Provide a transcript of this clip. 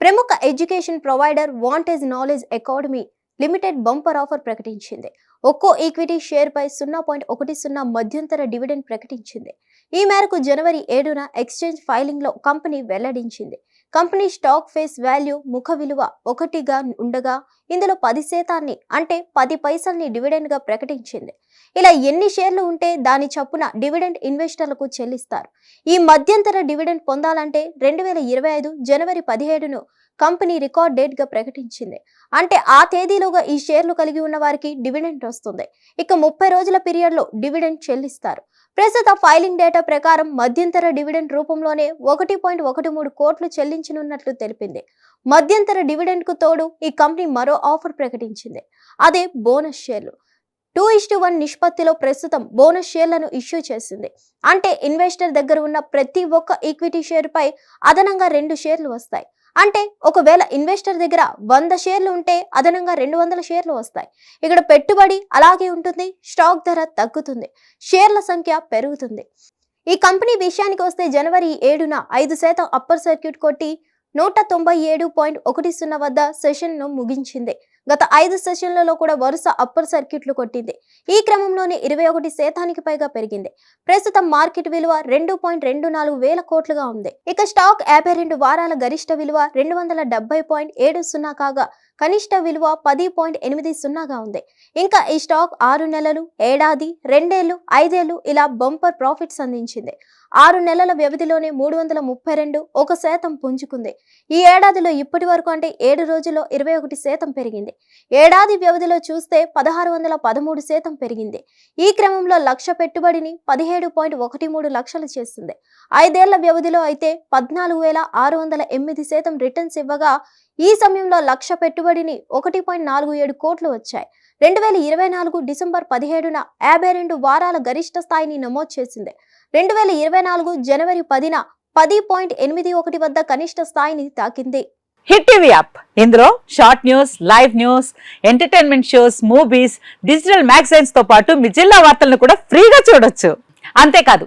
ప్రముఖ education provider Vantage Knowledge Academy Limited bumper offer ప్రకటించింది. ఒక్కో ఈక్విటీ షేర్ పై సున్నా పాయింట్ ఒకటి సున్నా మధ్యంతర డివిడెండ్ ప్రకటించింది. ఈ మేరకు జనవరి ఏడున ఎక్స్చేంజ్ ఫైలింగ్లో కంపెనీ వెల్లడించింది. కంపెనీ స్టాక్ ఫేస్ వాల్యూ ముఖ విలువ ఒకటిగా ఉండగా ఇందులో పది శాతాన్ని అంటే పది పైసల్ని డివిడెండ్గా ప్రకటించింది. ఇలా ఎన్ని షేర్లు ఉంటే దాని చప్పున డివిడెండ్ ఇన్వెస్టర్లకు చెల్లిస్తారు. ఈ మధ్యంతర డివిడెండ్ పొందాలంటే రెండు వేల ఇరవై ఐదు జనవరి పదిహేడును కంపెనీ రికార్డ్ డేట్గా ప్రకటించింది. అంటే ఆ తేదీలోగా ఈ షేర్లు కలిగి ఉన్న వారికి డివిడెండ్ వస్తుంది. ఇక ముప్పై రోజుల పీరియడ్లో డివిడెండ్ చెల్లిస్తారు. ప్రస్తుత ఫైలింగ్ డేటా ప్రకారం మధ్యంతర డివిడెండ్ రూపంలోనే ఒకటి పాయింట్ ఒకటి మూడు కోట్లు చెల్లించనున్నట్లు తెలిపింది. మధ్యంతర డివిడెండ్కు తోడు ఈ కంపెనీ మరో ఆఫర్ ప్రకటించింది. అదే బోనస్ షేర్లు. టూ ఇస్టు వన్ నిష్పత్తిలో ప్రస్తుతం బోనస్ షేర్లను ఇష్యూ చేసింది. అంటే ఇన్వెస్టర్ దగ్గర ఉన్న ప్రతి ఒక్క ఈక్విటీ షేర్పై అదనంగా రెండు షేర్లు వస్తాయి. అంటే ఒకవేళ ఇన్వెస్టర్ దగ్గర వంద షేర్లు ఉంటే అదనంగా రెండు వందల షేర్లు వస్తాయి. ఇక్కడ పెట్టుబడి అలాగే ఉంటుంది స్టాక్ ధర తగ్గుతుంది షేర్ల సంఖ్య పెరుగుతుంది. ఈ కంపెనీ విషయానికి వస్తే జనవరి ఏడున ఐదు శాతం అప్పర్ సర్క్యూట్ కొట్టి నూట తొంభై ఏడు పాయింట్ ఒకటి సున్నా వద్ద సెషన్ను ముగించింది. గత ఐదు సెషన్లలో కూడా వరుస అప్పర్ సర్క్యూట్లు కొట్టింది. ఈ క్రమంలోనే ఇరవై ఒకటి శాతానికి పైగా పెరిగింది. ప్రస్తుతం మార్కెట్ విలువ రెండు పాయింట్ రెండు నాలుగు వేల కోట్లుగా ఉంది. ఇక స్టాక్ యాభై రెండు వారాల గరిష్ట విలువ రెండు వందల డెబ్బై పాయింట్ ఏడు సున్నా కాగా కనిష్ట విలువ పది పాయింట్ ఎనిమిది సున్నాగా ఉంది. ఇంకా ఈ స్టాక్ ఆరు నెలలు ఏడాది రెండేళ్ళు ఐదేళ్ళు ఇలా బంపర్ ప్రాఫిట్స్ అందించింది. ఆరు నెలల వ్యవధిలోనే మూడు వందల ముప్పై రెండు ఒక శాతం పుంజుకుంది. ఈ ఏడాదిలో ఇప్పటి వరకు అంటే ఏడు రోజుల్లో ఇరవై ఒకటి శాతం పెరిగింది. ఏడాది వ్యవధిలో చూస్తే పదహారు వందల పదమూడు శాతం పెరిగింది. ఈ క్రమంలో లక్ష పెట్టుబడిని పదిహేడు పాయింట్ ఒకటి మూడు లక్షలు చేస్తుంది. ఐదేళ్ళ వ్యవధిలో అయితే పద్నాలుగు వేల ఆరు వందల ఎనిమిది శాతం రిటర్న్స్ ఇవ్వగా ఈ సమయంలో లక్ష పెట్టుబడిని ఒకటి పాయింట్ నాలుగు ఏడు కోట్లు వచ్చాయి. రెండు వేల ఇరవై నాలుగు డిసెంబర్ పదిహేడున యాభై రెండు వారాల గరిష్ట స్థాయిని నమోదు చేసింది. రెండు వేల ఇరవై నాలుగు జనవరి పదిన పది పాయింట్ ఎనిమిది ఒకటి వద్ద కనిష్ట స్థాయిని తాకింది. Hit TV app. ఇందులో short news live news entertainment shows movies digital మ్యాగజైన్స్తో పాటు మీ జిల్లా వార్తలను కూడా ఫ్రీగా చూడొచ్చు. అంతేకాదు